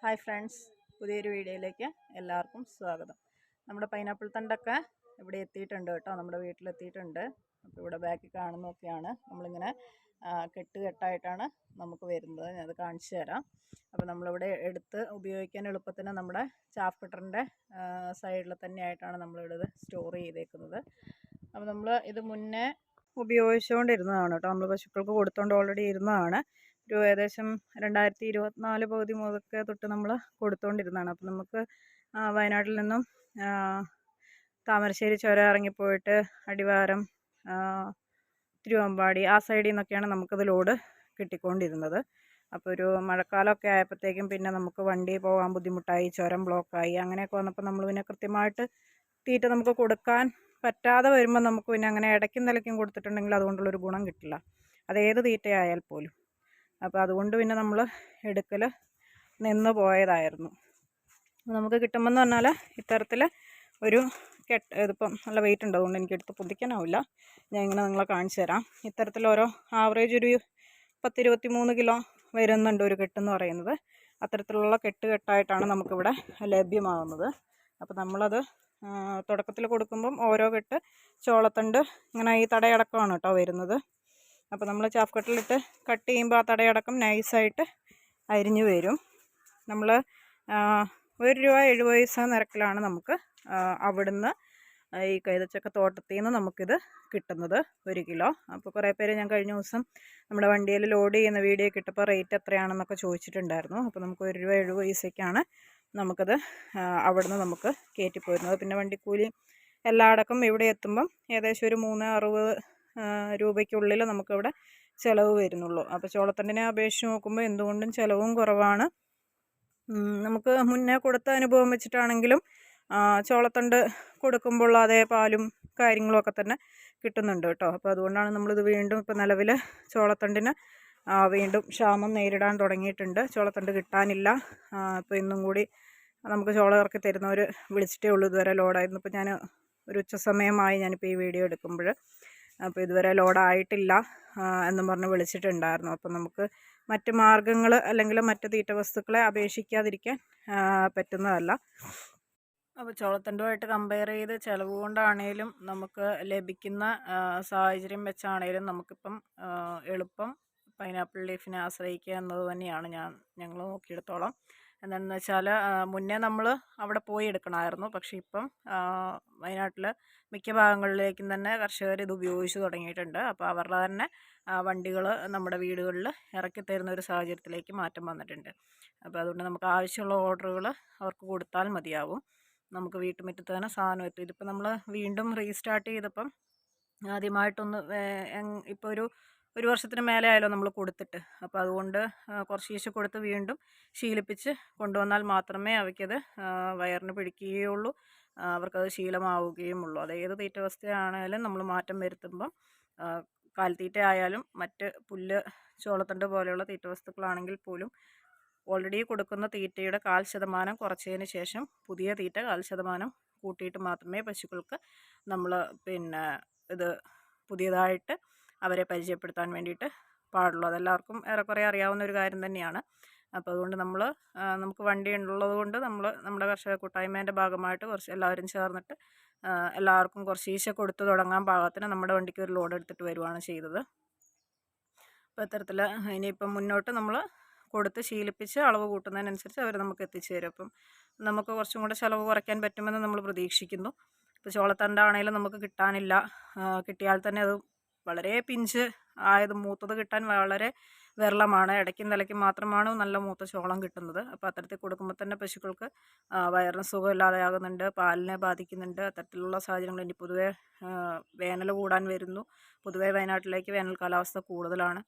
Hi friends പുതിയൊരു വീഡിയോയിലേക്ക് എല്ലാവർക്കും സ്വാഗതം. നമ്മുടെ പൈനാപ്പിൾ തണ്ടൊക്കെ ഇവിടെ എത്തിയിട്ടുണ്ട് കേട്ടോ. നമ്മുടെ വീട്ടിലെത്തിയിട്ടുണ്ട്. അപ്പോൾ ഇവിടെ ബാക്കിൽ കാണുന്നൊക്കെയാണ് നമ്മളിങ്ങനെ കെട്ടുകെട്ടായിട്ടാണ് കെട്ട് കെട്ടായിട്ടാണ് നമുക്ക് വരുന്നത്. ഞാനത് കാണിച്ചു തരാം. അപ്പോൾ നമ്മളിവിടെ എടുത്ത് ഉപയോഗിക്കാൻ എളുപ്പത്തിന് നമ്മുടെ ചാഫ് സൈഡിൽ തന്നെയായിട്ടാണ് നമ്മളിവിടെ സ്റ്റോർ ചെയ്തേക്കുന്നത്. അപ്പോൾ നമ്മൾ ഇത് മുന്നേ ഉപയോഗിച്ചുകൊണ്ടിരുന്നതാണ് കേട്ടോ. നമ്മൾ പശുക്കൾക്ക് കൊടുത്തുകൊണ്ട് ഓൾറെഡി ഇരുന്നതാണ്. ഒരു ഏകദേശം രണ്ടായിരത്തി ഇരുപത്തിനാല് പകുതി മുതൽക്ക് തൊട്ട് നമ്മൾ കൊടുത്തുകൊണ്ടിരുന്നതാണ് അപ്പം നമുക്ക് വയനാട്ടിൽ നിന്നും താമരശ്ശേരി ചുരം ഇറങ്ങിപ്പോയിട്ട് അടിവാരം തിരുവമ്പാടി ആ സൈഡിൽ നിന്നൊക്കെയാണ് നമുക്കത് ലോഡ് കിട്ടിക്കൊണ്ടിരുന്നത്. അപ്പോൾ ഒരു മഴക്കാലമൊക്കെ ആയപ്പോഴത്തേക്കും പിന്നെ നമുക്ക് വണ്ടി പോകാൻ ബുദ്ധിമുട്ടായി ചുരം ബ്ലോക്കായി അങ്ങനെയൊക്കെ വന്നപ്പോൾ നമ്മൾ പിന്നെ കൃത്യമായിട്ട് തീറ്റ നമുക്ക് കൊടുക്കാൻ പറ്റാതെ വരുമ്പോൾ നമുക്ക് പിന്നെ അങ്ങനെ ഇടയ്ക്കും നിലയ്ക്കും കൊടുത്തിട്ടുണ്ടെങ്കിൽ അതുകൊണ്ടുള്ളൊരു ഗുണം കിട്ടില്ല. അതേത് തീറ്റയായാൽ പോലും. അപ്പോൾ അതുകൊണ്ട് പിന്നെ നമ്മൾ എടുക്കൽ നിന്ന് പോയതായിരുന്നു. നമുക്ക് കിട്ടുമെന്ന് പറഞ്ഞാൽ ഇത്തരത്തിൽ ഒരു കെട്ട് ഇതിപ്പം നല്ല വെയിറ്റ് ഉണ്ട്. അതുകൊണ്ട് എനിക്ക് എടുത്ത് പൊതിക്കാനാവില്ല. ഞാൻ ഇങ്ങനെ നിങ്ങളെ കാണിച്ചു തരാം. ഇത്തരത്തിൽ ഓരോ ആവറേജ് ഒരു പത്തിരുപത്തി മൂന്ന് കിലോ വരുന്നുണ്ട് ഒരു കെട്ടെന്ന് പറയുന്നത്. അത്തരത്തിലുള്ള കെട്ട് കെട്ടായിട്ടാണ് നമുക്കിവിടെ ലഭ്യമാകുന്നത് അപ്പോൾ നമ്മളത് തുടക്കത്തിൽ കൊടുക്കുമ്പം ഓരോ കെട്ട് ചോളത്തണ്ട് ഇങ്ങനെ ഈ തടയടക്കമാണ് കേട്ടോ വരുന്നത്. അപ്പോൾ നമ്മൾ ചാഫ് കട്ടിലിട്ട് കട്ട് ചെയ്യുമ്പോൾ ആ തടയടക്കം നൈസായിട്ട് അരിഞ്ഞു വരും. നമ്മൾ ഒരു രൂപ എഴുപത് പൈസ നിരക്കിലാണ് നമുക്ക് അവിടുന്ന് ഈ കൈതച്ചക്ക തോട്ടത്തിൽ നിന്ന് നമുക്കിത് കിട്ടുന്നത് ഒരു കിലോ. അപ്പോൾ കുറേ പേര് ഞാൻ കഴിഞ്ഞ ദിവസം നമ്മുടെ വണ്ടിയിൽ ലോഡ് ചെയ്യുന്ന വീഡിയോ കിട്ടപ്പോൾ റേറ്റ് എത്രയാണെന്നൊക്കെ ചോദിച്ചിട്ടുണ്ടായിരുന്നു. അപ്പോൾ നമുക്ക് ഒരു രൂപ എഴുപത് പൈസയ്ക്കാണ് നമുക്കത് അവിടുന്ന് നമുക്ക് കയറ്റിപ്പോയിരുന്നത് പിന്നെ വണ്ടിക്കൂലി എല്ലായിടക്കും ഇവിടെ എത്തുമ്പം ഏകദേശം ഒരു മൂന്ന് അറുപത് രൂപയ്ക്കുള്ളിൽ നമുക്കിവിടെ ചിലവ് വരുന്നുള്ളൂ. അപ്പോൾ ചോളത്തണ്ടിനെ അപേക്ഷിച്ച് നോക്കുമ്പോൾ എന്തുകൊണ്ടും ചിലവും കുറവാണ്. നമുക്ക് മുന്നേ കൊടുത്ത അനുഭവം വെച്ചിട്ടാണെങ്കിലും ചോളത്തണ്ട് കൊടുക്കുമ്പോൾ അതേ പാലും കാര്യങ്ങളും ഒക്കെ തന്നെ കിട്ടുന്നുണ്ട് കേട്ടോ. അപ്പോൾ അതുകൊണ്ടാണ് നമ്മളിത് വീണ്ടും ഇപ്പോൾ നിലവിൽ ചോളത്തണ്ടിന് വീണ്ടും ക്ഷാമം നേരിടാൻ തുടങ്ങിയിട്ടുണ്ട്. ചോളത്തണ്ട് കിട്ടാനില്ല. ഇപ്പോൾ ഇന്നും കൂടി നമുക്ക് ചോളം ഇറക്കി തരുന്നവർ വിളിച്ചിട്ടേ ഉള്ളൂ ഇതുവരെ ലോഡായിരുന്നു. ഇപ്പോൾ ഞാൻ ഒരു ഉച്ച സമയമായി ഞാനിപ്പോൾ ഈ വീഡിയോ എടുക്കുമ്പോൾ അപ്പോൾ ഇതുവരെ ലോഡായിട്ടില്ല എന്നും പറഞ്ഞ് വിളിച്ചിട്ടുണ്ടായിരുന്നു. അപ്പോൾ നമുക്ക് മറ്റ് മാർഗങ്ങൾ അല്ലെങ്കിൽ മറ്റ് തീറ്റ വസ്തുക്കളെ അപേക്ഷിക്കാതിരിക്കാൻ പറ്റുന്നതല്ല. അപ്പോൾ ചോളത്തണ്ടുമായിട്ട് കമ്പയർ ചെയ്ത് ചിലവ് കൊണ്ടാണേലും നമുക്ക് ലഭിക്കുന്ന സാഹചര്യം വെച്ചാണേലും നമുക്കിപ്പം എളുപ്പം പൈനാപ്പിൾ ലീഫിനെ ആശ്രയിക്കുക എന്നത് തന്നെയാണ് ഞാൻ ഞങ്ങൾ നോക്കിയെടുത്തോളം. എന്താണെന്ന് വെച്ചാൽ മുന്നേ നമ്മൾ അവിടെ പോയി എടുക്കണമായിരുന്നു പക്ഷേ ഇപ്പം വയനാട്ടിൽ മിക്ക ഭാഗങ്ങളിലേക്കും തന്നെ കർഷകർ ഇത് ഉപയോഗിച്ച് തുടങ്ങിയിട്ടുണ്ട്. അപ്പോൾ അവരുടെ തന്നെ വണ്ടികൾ നമ്മുടെ വീടുകളിൽ ഇറക്കി തരുന്ന ഒരു സാഹചര്യത്തിലേക്ക് മാറ്റം വന്നിട്ടുണ്ട്. അപ്പോൾ അതുകൊണ്ട് നമുക്ക് ആവശ്യമുള്ള ഓർഡറുകൾ അവർക്ക് കൊടുത്താൽ മതിയാവും. നമുക്ക് വീട്ടുമുറ്റത്ത് തന്നെ സാധനം എത്തും. ഇതിപ്പോൾ നമ്മൾ വീണ്ടും റീസ്റ്റാർട്ട് ചെയ്തപ്പം ആദ്യമായിട്ടൊന്ന് ഇപ്പോൾ ഒരു ഒരു വർഷത്തിന് മേലെ ആയാലോ നമ്മൾ കൊടുത്തിട്ട്. അപ്പോൾ അതുകൊണ്ട് കുറച്ച് ശേഷം കൊടുത്ത് വീണ്ടും ശീലിപ്പിച്ച് കൊണ്ടുവന്നാൽ മാത്രമേ അവയ്ക്കത് വയറിന് പിടിക്കുകയുള്ളൂ. അവർക്കത് ശീലമാവുകയും ഉള്ളൂ അത് ഏത് തീറ്റ വസ്തുവാണേലും നമ്മൾ മാറ്റം വരുത്തുമ്പം കാൽത്തീറ്റ ആയാലും മറ്റ് പുല്ല് ചോളത്തണ്ട് പോലെയുള്ള തീറ്റവസ്തുക്കളാണെങ്കിൽ പോലും ഓൾറെഡി കൊടുക്കുന്ന തീറ്റയുടെ കാൽ ശതമാനം കുറച്ചതിന് ശേഷം പുതിയ തീറ്റ കാൽ ശതമാനം കൂട്ടിയിട്ട് മാത്രമേ പശുക്കൾക്ക് നമ്മൾ പിന്നെ ഇത് പുതിയതായിട്ട് അവരെ പരിചയപ്പെടുത്താൻ വേണ്ടിയിട്ട് പാടുള്ളൂ. അതെല്ലാവർക്കും ഏറെക്കുറെ അറിയാവുന്ന ഒരു കാര്യം തന്നെയാണ്. അപ്പോൾ അതുകൊണ്ട് നമ്മൾ നമുക്ക് വണ്ടി ഉള്ളത് കൊണ്ട് നമ്മൾ നമ്മുടെ കർഷക കൂട്ടായ്മേന്റെ ഭാഗമായിട്ട് കുറച്ച് എല്ലാവരും ചേർന്നിട്ട് എല്ലാവർക്കും കുറച്ച് ഈശ കൊടുത്ത് തുടങ്ങാൻ പാകത്തിന് നമ്മുടെ വണ്ടിക്ക് ഒരു ലോഡ് എടുത്തിട്ട് വരുവാണ് ചെയ്തത്. അപ്പോൾ ഇത്തരത്തിൽ ഇനിയിപ്പം മുന്നോട്ട് നമ്മൾ കൊടുത്ത് ശീലിപ്പിച്ച് അളവ് കൂട്ടുന്നതിനനുസരിച്ച് അവർ നമുക്ക് എത്തിച്ചു തരും. അപ്പം നമുക്ക് കുറച്ചും കൂടെ ചിലവ് കുറയ്ക്കാൻ പറ്റുമെന്ന് നമ്മൾ പ്രതീക്ഷിക്കുന്നു. ഇപ്പോൾ ചോളത്തണ്ടാണെങ്കിലും നമുക്ക് കിട്ടാനില്ല. കിട്ടിയാൽ തന്നെ അത് വളരെ പിഞ്ച് ആയത് മൂത്തത് കിട്ടാൻ വളരെ വിരളമാണ് ഇടയ്ക്കും നിലയ്ക്കും മാത്രമാണ് നല്ല മൂത്ത ചോളം കിട്ടുന്നത്. അപ്പോൾ അത്തരത്തിൽ കൊടുക്കുമ്പോൾ തന്നെ പശുക്കൾക്ക് വയറിന് സുഖമില്ലാതെയാകുന്നുണ്ട് പാലിനെ ബാധിക്കുന്നുണ്ട്. അത്തരത്തിലുള്ള സാഹചര്യങ്ങൾ ഇനി പൊതുവേ വേനൽ കൂടാൻ വരുന്നു. പൊതുവേ വയനാട്ടിലേക്ക് വേനൽ കാലാവസ്ഥ കൂടുതലാണ്.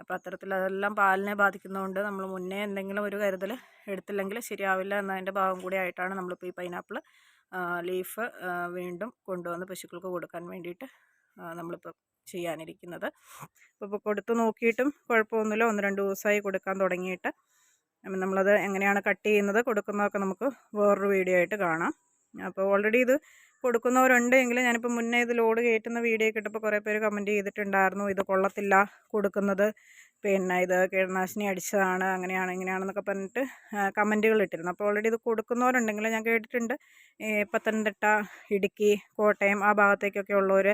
അപ്പോൾ അത്തരത്തിൽ അതെല്ലാം പാലിനെ ബാധിക്കുന്നതുകൊണ്ട് നമ്മൾ മുന്നേ എന്തെങ്കിലും ഒരു കരുതൽ എടുത്തില്ലെങ്കിൽ ശരിയാവില്ല എന്നതിന്റെ ഭാഗം കൂടി ആയിട്ടാണ് നമ്മളിപ്പോൾ ഈ പൈനാപ്പിൾ ലീഫ് വീണ്ടും കൊണ്ടുവന്ന് പശുക്കൾക്ക് കൊടുക്കാൻ വേണ്ടിയിട്ട് നമ്മളിപ്പോൾ ചെയ്യാനിരിക്കുന്നത്. അപ്പോൾ കൊടുത്തു നോക്കിയിട്ടും കുഴപ്പമൊന്നുമില്ല. ഒന്ന് രണ്ട് ദിവസമായി കൊടുക്കാൻ തുടങ്ങിയിട്ട്. നമ്മളത് എങ്ങനെയാണ് കട്ട് ചെയ്യുന്നത് കൊടുക്കുന്നതൊക്കെ നമുക്ക് വേറൊരു വീഡിയോ ആയിട്ട് കാണാം. അപ്പോൾ ഓൾറെഡി ഇത് കൊടുക്കുന്നവരുണ്ട് എങ്കിലും ഞാനിപ്പോൾ മുന്നേ ഇത് ലോഡ് കയറ്റുന്ന വീഡിയോ ഒക്കെ ഇട്ടപ്പോൾ കുറേ പേര് കമന്റ് ചെയ്തിട്ടുണ്ടായിരുന്നു. ഇത് കൊള്ളത്തില്ല കൊടുക്കുന്നത്. പിന്നെ ഇത് കീടനാശിനി അടിച്ചതാണ് അങ്ങനെയാണ് ഇങ്ങനെയാണെന്നൊക്കെ പറഞ്ഞിട്ട് കമന്റുകൾ ഇട്ടിരുന്നു. അപ്പോൾ ഓൾറെഡി ഇത് കൊടുക്കുന്നവരുണ്ടെങ്കിൽ ഞാൻ കേട്ടിട്ടുണ്ട്. പത്തനംതിട്ട ഇടുക്കി കോട്ടയം ആ ഭാഗത്തേക്കൊക്കെ ഉള്ളവർ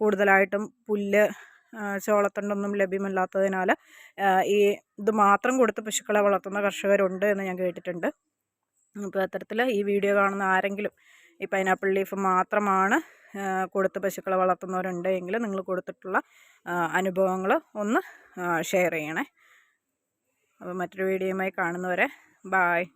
കൂടുതലായിട്ടും പുല്ല് ചോളത്തണ്ടൊന്നും ലഭ്യമല്ലാത്തതിനാൽ ഈ ഇത് മാത്രം കൊടുത്ത് പശുക്കളെ വളർത്തുന്ന കർഷകരുണ്ട് എന്ന് ഞാൻ കേട്ടിട്ടുണ്ട്. അപ്പോൾ അത്തരത്തിൽ ഈ വീഡിയോ കാണുന്ന ആരെങ്കിലും ഈ പൈനാപ്പിൾ ലീഫ് മാത്രമാണ് കൊടുത്ത് പശുക്കളെ വളർത്തുന്നവരുണ്ട് എങ്കിൽ നിങ്ങൾ കൊടുത്തിട്ടുള്ള അനുഭവങ്ങൾ ഒന്ന് ഷെയർ ചെയ്യണേ. അപ്പോൾ മറ്റൊരു വീഡിയോയുമായി കാണുന്നവരെ ബായ്